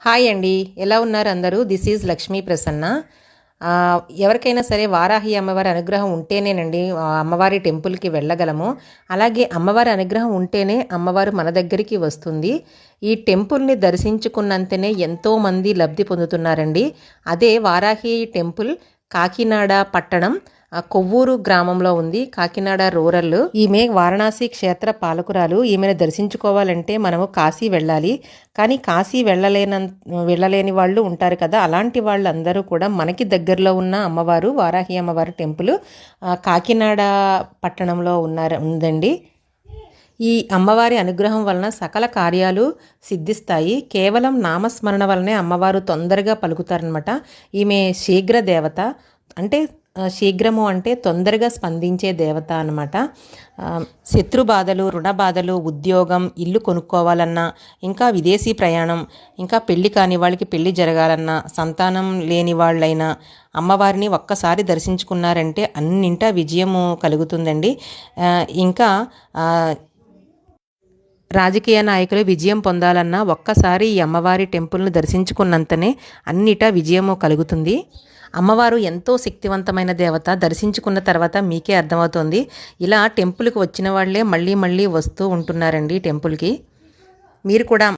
Hi అండి. ఎలా ఉన్నారు అందరూ? This is Lakshmi Prasanna. ఎవరికైనా సరే వారాహి అమ్మవారి అనుగ్రహం ఉంటేనేనండి అమ్మవారి టెంపుల్కి వెళ్ళగలము. అలాగే అమ్మవారి అనుగ్రహం ఉంటేనే అమ్మవారు మన దగ్గరికి వస్తుంది. ఈ టెంపుల్ని దర్శించుకున్నంతనే ఎంతోమంది లబ్ధి పొందుతున్నారండి. అదే వారాహి టెంపుల్ కాకినాడ పట్టణం. కొవ్వూరు గ్రామంలో ఉంది కాకినాడ రూరల్. ఈమె వారణాసి క్షేత్ర పాలకురాలు. ఈమెను దర్శించుకోవాలంటే మనము కాశీ వెళ్ళాలి. కానీ కాశీ వెళ్ళలేన వెళ్ళలేని వాళ్ళు ఉంటారు కదా అలాంటి వాళ్ళందరూ కూడా మనకి దగ్గరలో ఉన్న అమ్మవారు వారాహి అమ్మవారి టెంపుల్ కాకినాడ పట్టణంలో ఉన్నారు ఉందండి. ఈ అమ్మవారి అనుగ్రహం వలన సకల కార్యాలు సిద్ధిస్తాయి. కేవలం నామస్మరణ వలనే అమ్మవారు తొందరగా పలుకుతారనమాట ఈమె శీఘ్ర దేవత. అంటే శీఘ్రము అంటే తొందరగా స్పందించే దేవత అనమాట శత్రు బాధలు రుణ బాధలు ఉద్యోగం ఇల్లు కొనుక్కోవాలన్నా ఇంకా విదేశీ ప్రయాణం ఇంకా పెళ్ళి కాని వాళ్ళకి పెళ్ళి జరగాలన్నా సంతానం లేని వాళ్ళైనా అమ్మవారిని ఒక్కసారి దర్శించుకున్నారంటే అన్నింటా విజయము కలుగుతుందండి. ఇంకా రాజకీయ నాయకులు విజయం పొందాలన్నా ఒక్కసారి ఈ అమ్మవారి టెంపుల్ను దర్శించుకున్నంతనే అన్నిటా విజయము కలుగుతుంది. అమ్మవారు ఎంతో శక్తివంతమైన దేవత దర్శించుకున్న తర్వాత మీకే అర్థమవుతుంది. ఇలా టెంపుల్కి వచ్చిన వాళ్ళే మళ్ళీ మళ్ళీ వస్తూ ఉంటున్నారండి టెంపుల్కి. మీరు కూడా